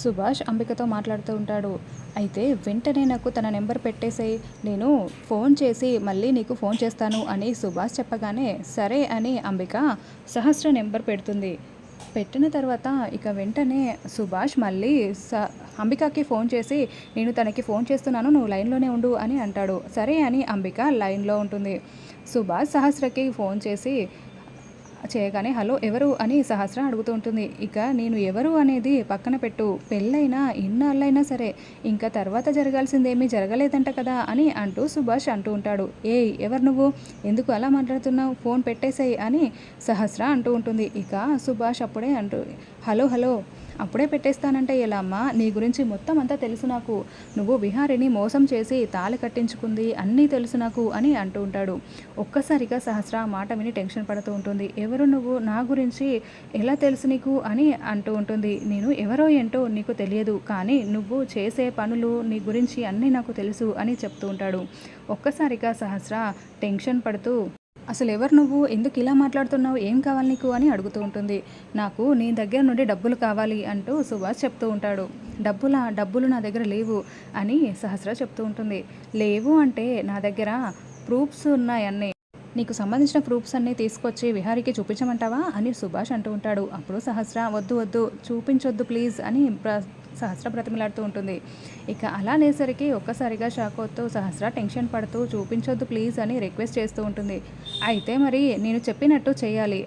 సుభాష్ అంబికతో మాట్లాడుతూ ఉంటాడు. అయితే వెంటనే నాకు తన నెంబర్ పెట్టేసేయి నేను ఫోన్ చేసి మళ్ళీ నీకు ఫోన్ చేస్తాను అని సుభాష్ చెప్పగానే సరే అని అంబిక సహస్ర నెంబర్ పెడుతుంది. పెట్టిన తర్వాత ఇక వెంటనే సుభాష్ మళ్ళీ స అంబికకి ఫోన్ చేసి నేను తనకి ఫోన్ చేస్తున్నాను నువ్వు లైన్లోనే ఉండు అని అంటాడు. సరే అని అంబిక లైన్లో ఉంటుంది. సుభాష్ సహస్రకి ఫోన్ చేసి చేయగానే హలో ఎవరు? అని సహస్ర అడుగుతూ ఉంటుంది. ఇక నేను ఎవరు అనేది పక్కన పెట్టు. పెళ్ళైనా ఇన్నాళ్ళైనా సరే ఇంకా తర్వాత జరగాల్సిందేమీ జరగలేదంట కదా అని అంటూ సుభాష్ అంటూ ఉంటాడు. ఏయ్ ఎవరు నువ్వు? ఎందుకు అలా మాట్లాడుతున్నావు? ఫోన్ పెట్టేసేయ్ అని సహస్ర అంటూ ఉంటుంది. ఇక సుభాష్ అప్పుడే అంటూ హలో హలో అప్పుడే పెట్టేస్తానంటే ఎలా అమ్మా? నీ గురించి మొత్తం అంతా తెలుసు నాకు. నువ్వు విహారిని మోసం చేసి తాళి కట్టించుకుంది అన్నీ తెలుసు నాకు అని అంటూ ఉంటాడు. ఒక్కసారిగా సహస్ర మాట విని టెన్షన్ పడుతూ ఉంటుంది. ఎవరు ఎవరు నువ్వు? నా గురించి ఎలా తెలుసు నీకు? అని అంటూ ఉంటుంది. నేను ఎవరో ఏంటో నీకు తెలియదు కానీ నువ్వు చేసే పనులు నీ గురించి అన్నీ నాకు తెలుసు అని చెప్తూ ఉంటాడు. ఒక్కసారిగా సహస్ర టెన్షన్ పడుతూ అసలు ఎవరు నువ్వు? ఎందుకు ఇలా మాట్లాడుతున్నావు? ఏం కావాలి నీకు? అని అడుగుతూ ఉంటుంది. నాకు నీ దగ్గర నుండి డబ్బులు కావాలి అంటూ సుభాష్ చెప్తూ ఉంటాడు. డబ్బులా? డబ్బులు నా దగ్గర లేవు అని సహస్ర చెప్తూ ఉంటుంది. లేవు అంటే నా దగ్గర ప్రూఫ్స్ ఉన్నాయన్నీ. నీకు సంబంధించిన ప్రూఫ్స్ అన్నీ తీసుకొచ్చి విహారికి చూపించమంటావా అని సుభాష్ అంటూ ఉంటాడు. అప్పుడు సహస్ర వద్దు వద్దు చూపించొద్దు ప్లీజ్ అని సహస్ర బ్రతిమలాడుతూ ఉంటుంది. ఇక అలా అనేసరికి ఒక్కసారిగా షాక్ అవుతూ సహస్ర టెన్షన్ పడుతూ చూపించొద్దు ప్లీజ్ అని రిక్వెస్ట్ చేస్తూ ఉంటుంది. అయితే మరి నేను చెప్పినట్టు చేయాలి.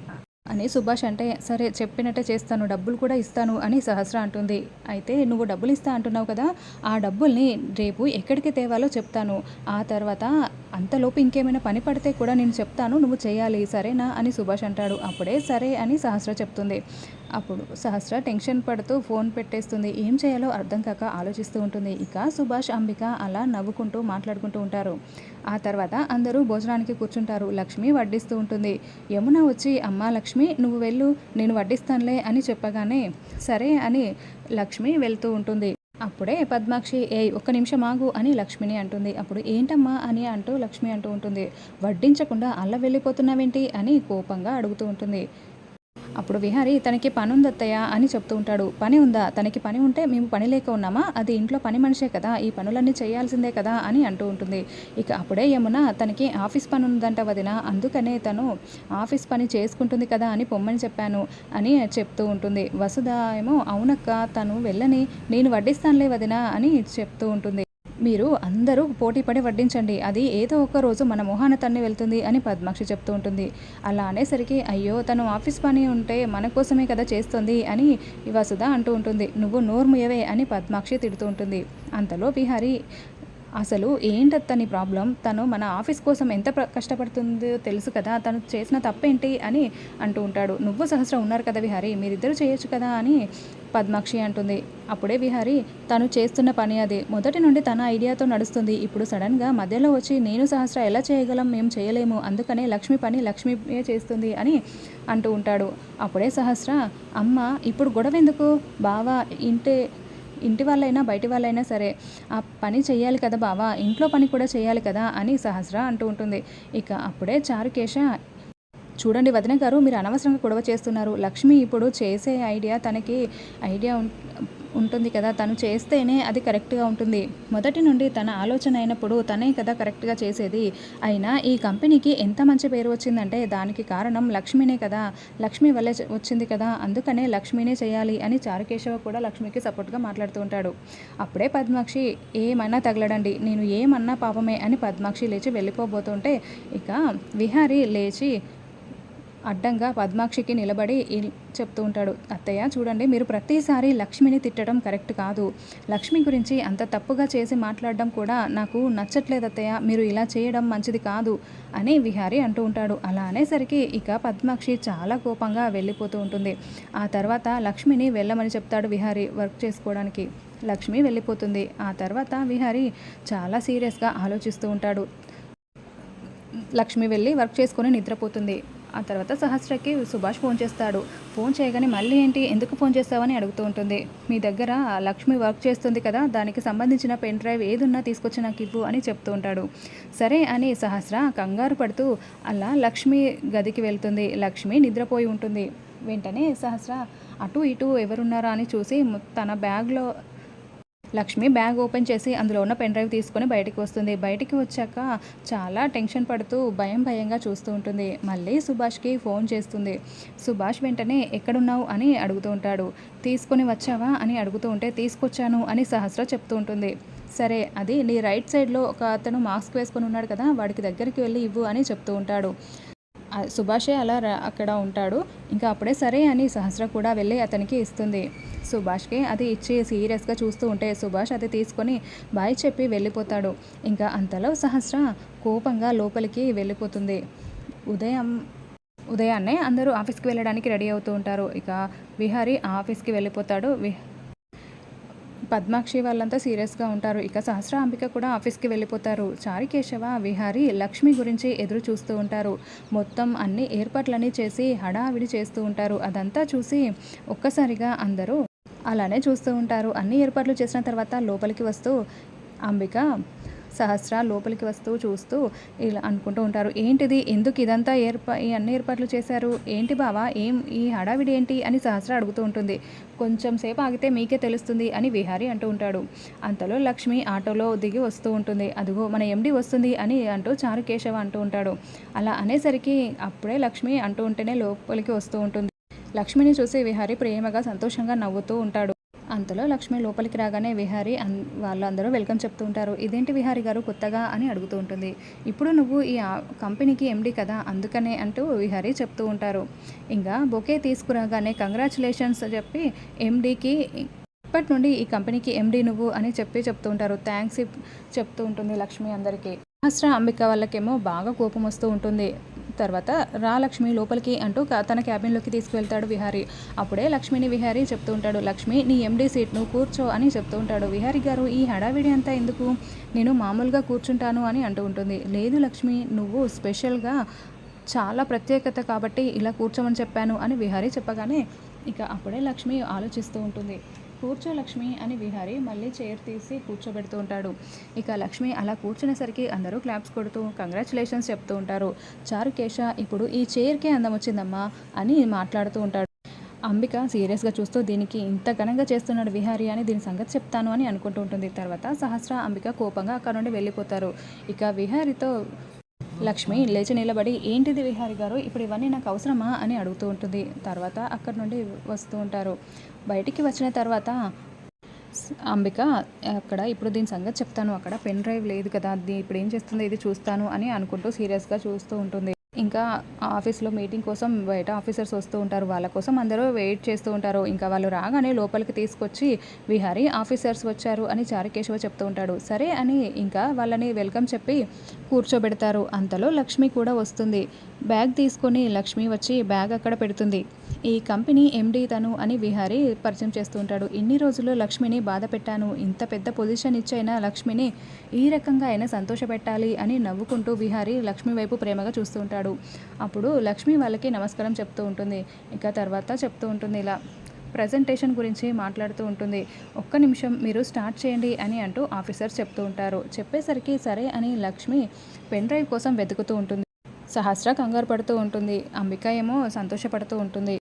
అని సుభాష్ అంటే సరే చెప్పినట్టే చేస్తాను డబ్బులు కూడా ఇస్తాను అని సహస్ర అంటుంది. అయితే నువ్వు డబ్బులు ఇస్తా అంటున్నావు కదా ఆ డబ్బుల్ని రేపు ఎక్కడికి తేవాలో చెప్తాను. ఆ తర్వాత అంతలోపు ఇంకేమైనా పని పడితే కూడా నేను చెప్తాను నువ్వు చేయాలి సరేనా అని సుభాష్ అంటాడు. అప్పుడే సరే అని సహస్ర చెప్తుంది. అప్పుడు సహస్ర టెన్షన్ పడుతూ ఫోన్ పెట్టేస్తుంది. ఏం చేయాలో అర్థం కాక ఆలోచిస్తూ ఉంటుంది. ఇక సుభాష్ అంబిక అలా నవ్వుకుంటూ మాట్లాడుకుంటూ ఉంటారు. ఆ తర్వాత అందరూ భోజనానికి కూర్చుంటారు. లక్ష్మి వడ్డిస్తూ ఉంటుంది. యమున వచ్చి అమ్మ లక్ష్మి నువ్వు వెళ్ళు. నేను వడ్డిస్తానులే అని చెప్పగానే సరే అని లక్ష్మి వెళ్తూ ఉంటుంది. అప్పుడే పద్మాక్షి ఏ ఒక్క నిమిషం ఆగు అని లక్ష్మిని అంటుంది. అప్పుడు ఏంటమ్మా అని అంటూ లక్ష్మి అంటూ ఉంటుంది. వడ్డించకుండా అల్ల వెళ్ళిపోతున్నావేంటి? అని కోపంగా అడుగుతూ ఉంటుంది. అప్పుడు విహారి తనకి పని ఉందత్తయ్య అని చెప్తూ ఉంటాడు. పని ఉందా? తనకి పని ఉంటే మేము పని లేక ఉన్నామా? అది ఇంట్లో పని మనిషే కదా ఈ పనులన్నీ చేయాల్సిందే కదా అని అంటూ ఉంటుంది. ఇక అప్పుడే యమున తనకి ఆఫీస్ పని ఉందంట వదిన అందుకనే తను ఆఫీస్ పని చేసుకుంటుంది కదా అని పొమ్మని చెప్పాను అని చెప్తూ ఉంటుంది. వసుధ ఏమో అవునక్క తను వెళ్ళని నేను వడ్డిస్తానులే వదిన అని చెప్తూ ఉంటుంది. మీరు అందరూ పోటీ పడి వడ్డించండి. అది ఏదో ఒక రోజు మన మొహాన తన్ని వెళ్తుంది అని పద్మాక్షి చెప్తూ ఉంటుంది. అలా అనేసరికి అయ్యో తను ఆఫీస్ పని ఉంటే మన కోసమే కదా చేస్తుంది అని వసుధ అంటూ ఉంటుంది. నువ్వు నోర్ముయవే అని పద్మాక్షి తిడుతూ ఉంటుంది. అంతలో బిహారీ అసలు ఏంటత్తని ప్రాబ్లం? తను మన ఆఫీస్ కోసం ఎంత కష్టపడుతుందో తెలుసు కదా తను చేసిన తప్పేంటి అని అంటూ ఉంటాడు. నువ్వు సహస్రం ఉన్నారు కదా విహారీ మీరిద్దరు చేయొచ్చు కదా అని పద్మాక్షి అంటుంది. అప్పుడే విహారి తను చేస్తున్న పని అది. మొదటి నుండి తన ఐడియాతో నడుస్తుంది. ఇప్పుడు సడన్గా మధ్యలో వచ్చి నేను సహస్ర ఎలా చేయగలం? మేము చేయలేము. అందుకనే లక్ష్మి పని లక్ష్మియే చేస్తుంది అని అంటూ ఉంటాడు. అప్పుడే సహస్ర అమ్మ ఇప్పుడు గొడవ ఎందుకు బావా ఇంటే ఇంటి వాళ్ళైనా బయటి వాళ్ళైనా సరే ఆ పని చేయాలి కదా బావా ఇంట్లో పని కూడా చేయాలి కదా అని సహస్ర అంటూ ఉంటుంది. ఇక అప్పుడే చారుకేశ చూడండి వదిన గారు మీరు అనవసరంగా గొడవ చేస్తున్నారు. లక్ష్మి ఇప్పుడు చేసే ఐడియా తనకి ఐడియా ఉం- ఉంటుంది కదా తను చేస్తేనే అది కరెక్ట్గా ఉంటుంది. మొదటి నుండి తన ఆలోచన అయినప్పుడు తనే కదా కరెక్ట్గా చేసేది. అయినా ఈ కంపెనీకి ఎంత మంచి పేరు వచ్చిందంటే దానికి కారణం లక్ష్మినే కదా. లక్ష్మి వల్లే వచ్చింది కదా. అందుకనే లక్ష్మినే చేయాలి అని చారుకేశవ కూడా లక్ష్మికి సపోర్ట్గా మాట్లాడుతూ ఉంటాడు. అప్పుడే పద్మాక్షి ఏమైనా తగలడండి. నేను ఏమన్నా పాపమే అని పద్మాక్షి లేచి వెళ్ళిపోబోతుంటే ఇక విహారీ లేచి అడ్డంగా పద్మాక్షికి నిలబడి చెప్తూ ఉంటాడు అత్తయ్య చూడండి మీరు ప్రతిసారి లక్ష్మిని తిట్టడం కరెక్ట్ కాదు. లక్ష్మి గురించి అంత తప్పుగా చేసి మాట్లాడడం కూడా నాకు నచ్చట్లేదు అత్తయ్య. మీరు ఇలా చేయడం మంచిది కాదు అని విహారీ అంటూ ఉంటాడు. అలా అనేసరికి ఇక పద్మాక్షి చాలా కోపంగా వెళ్ళిపోతూ ఉంటుంది. ఆ తర్వాత లక్ష్మిని వెళ్ళమని చెప్తాడు విహారీ వర్క్ చేసుకోవడానికి. లక్ష్మి వెళ్ళిపోతుంది. ఆ తర్వాత విహారీ చాలా సీరియస్గా ఆలోచిస్తూ ఉంటాడు. లక్ష్మి వెళ్ళి వర్క్ చేసుకొని నిద్రపోతుంది. ఆ తర్వాత సహస్రకి సుభాష్ ఫోన్ చేస్తాడు. ఫోన్ చేయగానే మళ్ళీ ఏంటి ఎందుకు ఫోన్ చేస్తావని అడుగుతూ ఉంటుంది. మీ దగ్గర లక్ష్మి వర్క్ చేస్తుంది కదా దానికి సంబంధించిన పెన్ డ్రైవ్ ఏదున్నా తీసుకొచ్చి నాకు ఇవ్వు అని చెప్తూ ఉంటాడు. సరే అని సహస్ర కంగారు పడుతూ అలా లక్ష్మి గదికి వెళ్తుంది. లక్ష్మి నిద్రపోయి ఉంటుంది. వెంటనే సహస్ర అటు ఇటు ఎవరున్నారా అని చూసి తన బ్యాగ్లో లక్ష్మి బ్యాగ్ ఓపెన్ చేసి అందులో ఉన్న పెన్ డ్రైవ్ తీసుకొని బయటికి వస్తుంది. బయటికి వచ్చాక చాలా టెన్షన్ పడుతూ భయం భయంగా చూస్తూ ఉంటుంది. మళ్ళీ సుభాష్కి ఫోన్ చేస్తుంది. సుభాష్ వెంటనే ఎక్కడున్నావు అని అడుగుతూ ఉంటాడు. తీసుకొని వచ్చావా అని అడుగుతూ ఉంటే తీసుకొచ్చాను అని సహస్ర చెప్తూ ఉంటుంది. సరే అది నీ రైట్ సైడ్లో ఒక అతను మాస్క్ వేసుకొని ఉన్నాడు కదా వాడికి దగ్గరికి వెళ్ళి ఇవ్వు అని చెప్తూ ఉంటాడు. సుభాషే అలా అక్కడ ఉంటాడు. ఇంకా అప్పుడే సరే అని సహస్ర కూడా వెళ్ళి అతనికి ఇస్తుంది. సుభాష్కి అది ఇచ్చి సీరియస్గా చూస్తూ ఉంటే సుభాష్ అది తీసుకొని బాయ్ చెప్పి వెళ్ళిపోతాడు. ఇంకా అంతలో సహస్ర కోపంగా లోపలికి వెళ్ళిపోతుంది. ఉదయం ఉదయాన్నే అందరూ ఆఫీస్కి వెళ్ళడానికి రెడీ అవుతూ ఉంటారు. ఇక విహారీ ఆఫీస్కి వెళ్ళిపోతాడు. విహ పద్మాక్షి వాళ్ళంతా సీరియస్గా ఉంటారు. ఇక సహస్ర అంబిక కూడా ఆఫీస్కి వెళ్ళిపోతారు. చారికేశవ విహారి లక్ష్మి గురించి ఎదురు చూస్తూ ఉంటారు. మొత్తం అన్ని ఏర్పాట్లన్నీ చేసి హడావిడి చేస్తూ ఉంటారు. అదంతా చూసి ఒక్కసారిగా అందరూ అలానే చూస్తూ ఉంటారు. అన్ని ఏర్పాట్లు చేసిన తర్వాత లోపలికి వస్తూ అంబిక సహస్ర లోపలికి వస్తూ చూస్తూ ఇలా అనుకుంటూ ఉంటారు. ఏంటిది? ఎందుకు ఇదంతా ఏర్పా ఈ అన్ని ఏర్పాట్లు చేశారు? ఏంటి బావా? ఏం ఈ హడావిడి ఏంటి? అని సహస్ర అడుగుతూ ఉంటుంది. కొంచెం సేపు ఆగితే మీకే తెలుస్తుంది అని విహారి అంటూ ఉంటాడు. అంతలో లక్ష్మి ఆటోలో దిగి వస్తూ ఉంటుంది. అదిగో మన ఎండి వస్తుంది అని అంటూ చారు కేశవ అంటూ ఉంటాడు. అలా అనేసరికి అప్పుడే లక్ష్మి అంటూ ఉంటేనే లోపలికి వస్తూ ఉంటుంది. లక్ష్మిని చూసి విహారి ప్రేమగా సంతోషంగా నవ్వుతూ ఉంటాడు. అంతలో లక్ష్మి లోపలికి రాగానే విహారి అన్ వాళ్ళందరూ వెల్కమ్ చెప్తూ ఉంటారు. ఇదేంటి విహారి గారు కొత్తగా? అని అడుగుతూ ఉంటుంది. ఇప్పుడు నువ్వు ఈ కంపెనీకి ఎండి కదా అందుకనే అంటూ విహారి చెప్తూ ఉంటారు. ఇంకా బొకే తీసుకురాగానే కంగ్రాచులేషన్స్ చెప్పి ఎండీకి ఇప్పటి నుండి ఈ కంపెనీకి ఎండి నువ్వు అని చెప్పి చెప్తూ ఉంటారు. థ్యాంక్స్ చెప్తూ ఉంటుంది లక్ష్మి అందరికీ. సహస్ర అంబిక వాళ్ళకేమో బాగా కోపం వస్తూ ఉంటుంది. తర్వాత రా లక్ష్మి లోపలికి అంటూ తన క్యాబిన్లోకి తీసుకువెళ్తాడు విహారీ. అప్పుడే లక్ష్మిని విహారీ చెప్తూ ఉంటాడు లక్ష్మి నీ ఎండీ సీట్ నువ్వు కూర్చో అని చెప్తూ ఉంటాడు విహారీ గారు. ఈ హడావిడి అంతా ఎందుకు? నేను మామూలుగా కూర్చుంటాను అని అంటూ ఉంటుంది. లేదు లక్ష్మి నువ్వు స్పెషల్గా చాలా ప్రత్యేకత కాబట్టి ఇలా కూర్చోమని చెప్పాను అని విహారీ చెప్పగానే ఇక అప్పుడే లక్ష్మి ఆలోచిస్తూ ఉంటుంది. కూర్చో లక్ష్మి అని విహారి మళ్ళీ చైర్ తీసి కూర్చోబెడుతూ ఉంటాడు. ఇక లక్ష్మి అలా కూర్చునేసరికి అందరూ క్లాప్స్ కొడుతూ కంగ్రాచులేషన్స్ చెప్తూ ఉంటారు. చారుకేశ ఇప్పుడు ఈ చైర్కే అందం వచ్చిందమ్మా అని మాట్లాడుతూ ఉంటాడు. అంబిక సీరియస్గా చూస్తూ దీనికి ఇంత ఘనంగా చేస్తున్నాడు విహారి అని దీని సంగతి చెప్తాను అని అనుకుంటూ ఉంటుంది. తర్వాత సహస్ర అంబిక కోపంగా అక్కడ నుండి వెళ్ళిపోతారు. ఇక విహారితో లక్ష్మి లేచి నిలబడి ఏంటిది విహారి గారు? ఇప్పుడు ఇవన్నీ నాకు అవసరమా? అని అడుగుతూ ఉంటుంది. తర్వాత అక్కడి నుండి వస్తూ ఉంటారు. బయటికి వచ్చిన తర్వాత అంబిక అక్కడ ఇప్పుడు దీని సంగతి చెప్తాను. అక్కడ పెన్ డ్రైవ్ లేదు కదా. అది ఇప్పుడు ఏం చేస్తుంది? ఇది చూస్తాను అని అనుకుంటూ సీరియస్గా చూస్తూ ఉంటుంది. ఇంకా ఆఫీస్లో మీటింగ్ కోసం బయట ఆఫీసర్స్ వస్తూ ఉంటారు. వాళ్ళ కోసం అందరూ వెయిట్ చేస్తూ ఉంటారు. ఇంకా వాళ్ళు రాగానే లోపలికి తీసుకొచ్చి విహారీ ఆఫీసర్స్ వచ్చారు అని చారుకేశవ చెప్తూ ఉంటాడు. సరే అని ఇంకా వాళ్ళని వెల్కమ్ చెప్పి కూర్చోబెడతారు. అంతలో లక్ష్మి కూడా వస్తుంది. బ్యాగ్ తీసుకొని లక్ష్మి వచ్చి బ్యాగ్ అక్కడ పెడుతుంది. ఈ కంపెనీ ఎండి తను అని విహారీ పరిచయం చేస్తూ ఉంటాడు. ఇన్ని రోజులు లక్ష్మిని బాధ పెట్టాను. ఇంత పెద్ద పొజిషన్ ఇచ్చైనా లక్ష్మిని ఈ రకంగా అయినా సంతోషపెట్టాలి అని నవ్వుకుంటూ విహారీ లక్ష్మి వైపు ప్రేమగా చూస్తూ ఉంటాడు. అప్పుడు లక్ష్మి వాళ్ళకి నమస్కారం చెప్తూ ఉంటుంది. ఇంకా తర్వాత చెప్తూ ఉంటుంది ఇలా ప్రజెంటేషన్ గురించి మాట్లాడుతూ ఉంటుంది. ఒక్క నిమిషం మీరు స్టార్ట్ చేయండి అని అంటూ ఆఫీసర్ చెప్తూ ఉంటారు. చెప్పేసరికి సరే అని లక్ష్మి పెన్ డ్రైవ్ కోసం వెతుకుతూ ఉంటుంది. సహస్ర కంగారు పడుతూ ఉంటుంది. అంబిక ఏమో సంతోషపడుతూ ఉంటుంది.